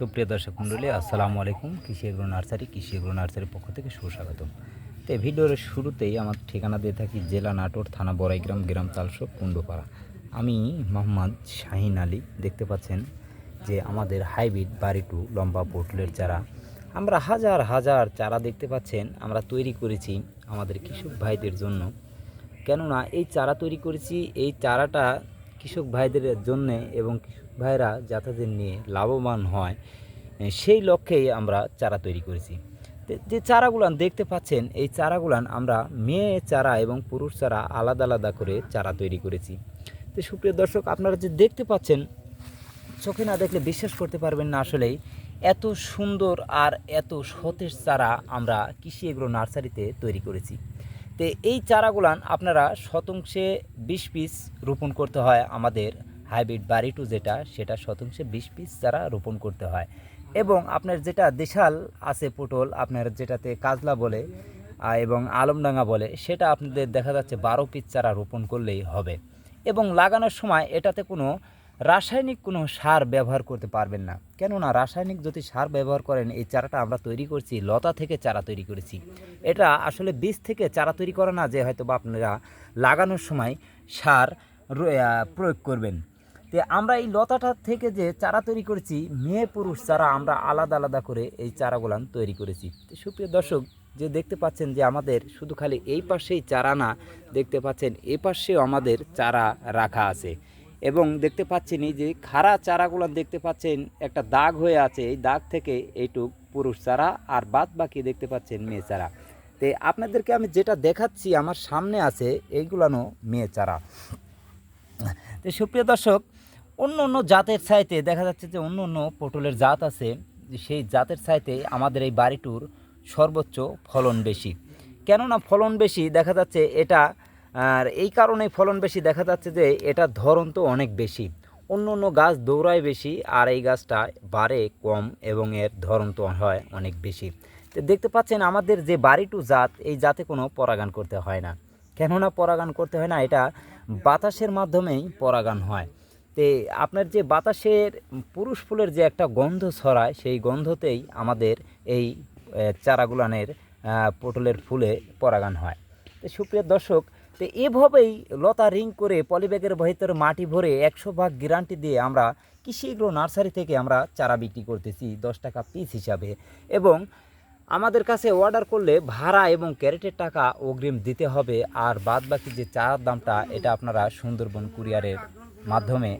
সুপ্রিয় দর্শক মণ্ডলী আসসালামু আলাইকুম। কৃষি এগ্রো নার্সারি কৃষি এগ্রো নার্সারির পক্ষ থেকে সুস্বাগতম। তো এই ভিডিওর শুরুতেই আমার ঠিকানা দিয়ে থাকি জেলা নাটোর থানা বড়াইগ্রাম গ্রাম তালসো কুণ্ডপাড়া। আমি মোহাম্মদ শাহিন আলী। দেখতে পাচ্ছেন যে আমাদের হাইব্রিড বাড়িটু লম্বা পটলের চারা। আমরা হাজার হাজার চারা দেখতে পাচ্ছেন, আমরা তৈরি করেছি আমাদের কৃষক ভাইদের জন্য। কেননা এই চারা তৈরি করেছি, এই চারাটা কৃষক ভাইদের জন্য এবং কৃষক ভাইরা যাতে নিয়ে লাভবান হয় সেই লক্ষ্যেই আমরা চারা তৈরি করেছি। যে চারাগুলান দেখতে পাচ্ছেন, এই চারাগুলান আমরা মেয়ে চারা এবং পুরুষ চারা আলাদা আলাদা করে চারা তৈরি করেছি। তো সুপ্রিয় দর্শক, আপনারা যে দেখতে পাচ্ছেন, চোখে না দেখলে বিশ্বাস করতে পারবেন না আসলেই, এত সুন্দর আর এত সতেজ চারা আমরা কৃষি এগ্রো নার্সারিতে তৈরি করেছি। তো এই চারাগুলান আপনারা শতাংশে বিশ পিস রোপণ করতে হয় আমাদের হাইব্রিড বাড়ি টু যেটা, সেটা শতাংশে বিশ পিস চারা রোপণ করতে হয়। এবং আপনার যেটা দেশাল আছে পটল, আপনার যেটাতে কাজলা বলে এবং আলমডাঙ্গা বলে, সেটা আপনাদের দেখা যাচ্ছে বারো পিস চারা রোপণ করলেই হবে। এবং লাগানোর সময় এটাতে কোনো রাসায়নিক কোনো সার ব্যবহার করতে পারবেন না। কেননা রাসায়নিক যদি সার ব্যবহার করেন, এই চারাটা আমরা তৈরি করছি, লতা থেকে চারা তৈরি করেছি। এটা আসলে বীজ থেকে চারা তৈরি করে না যে হয়তো বা আপনারা লাগানোর সময় সার প্রয়োগ করবেন। তো আমরা এই লতাটা থেকে যে চারা তৈরি করেছি, মেয়ে পুরুষ চারা আমরা আলাদা আলাদা করে এই চারাগুলান তৈরি করেছি। সুপ্রিয় দর্শক, যে দেখতে পাচ্ছেন যে আমাদের শুধু খালি এই পাশেই চারা না, দেখতে পাচ্ছেন এই পাশেও আমাদের চারা রাখা আছে। এবং দেখতে পাচ্ছেন এই যে খাড়া চারাগুলো দেখতে পাচ্ছেন, একটা দাগ হয়ে আছে। এই দাগ থেকে এইটুক পুরুষ চারা আর বাদ বাকি দেখতে পাচ্ছেন মেয়ে চারা। তো আপনাদেরকে আমি যেটা দেখাচ্ছি আমার সামনে আছে, এইগুলানো মেয়ে চারা। তো সুপ্রিয় দর্শক, অন্য অন্য জাতের চাইতে, দেখা যাচ্ছে যে অন্য অন্য পটলের জাত আছে, সেই জাতের চাইতে আমাদের এই বাড়িটুর সর্বোচ্চ ফলন বেশি। কেননা ফলন বেশি, দেখা যাচ্ছে এটা আর এই কারণে ফলন বেশি দেখা যাচ্ছে যে এটা ধরন তো অনেক বেশি। অন্য অন্য গাছ দৌড়ায় বেশি আর এই গাছটা বাড়ে কম এবং এর ধরন তো হয় অনেক বেশি। তো দেখতে পাচ্ছেন আমাদের যে বাড়িটু জাত, এই জাতে কোনো পরাগান করতে হয় না। কেননা পরাগান করতে হয় না, এটা বাতাসের মাধ্যমেই পরাগান হয়। তে আপনার যে বাতাসের পুরুষ ফুলের যে একটা গন্ধ ছড়ায়, সেই গন্ধতেই আমাদের এই চারাগুলানের পটলের ফুলে পরাগান হয়। তো সুপ্রিয় দর্শক তো এভাবেই লতা রিং করে পলিব্যাগের ভিতরে মাটি ভরে একশো ভাগ গ্যারান্টি দিয়ে আমরা কৃষি নার্সারি থেকে আমরা চারা বিক্রি করতেছি, দশ টাকা পিস হিসাবে। এবং আমাদের কাছে অর্ডার করলে ভাড়া এবং ক্যারেটের টাকা অগ্রিম দিতে হবে। আর বাদ বাকি যে চারার দামটা, এটা আপনারা সুন্দরবন কুরিয়ারের মাধ্যমে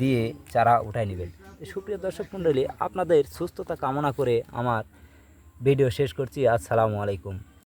দিয়ে চারা উঠাই নেবেন। সুপ্রিয় দর্শক মণ্ডলী, আপনাদের সুস্থতা কামনা করে আমার ভিডিও শেষ করছি। আসসালামু আলাইকুম।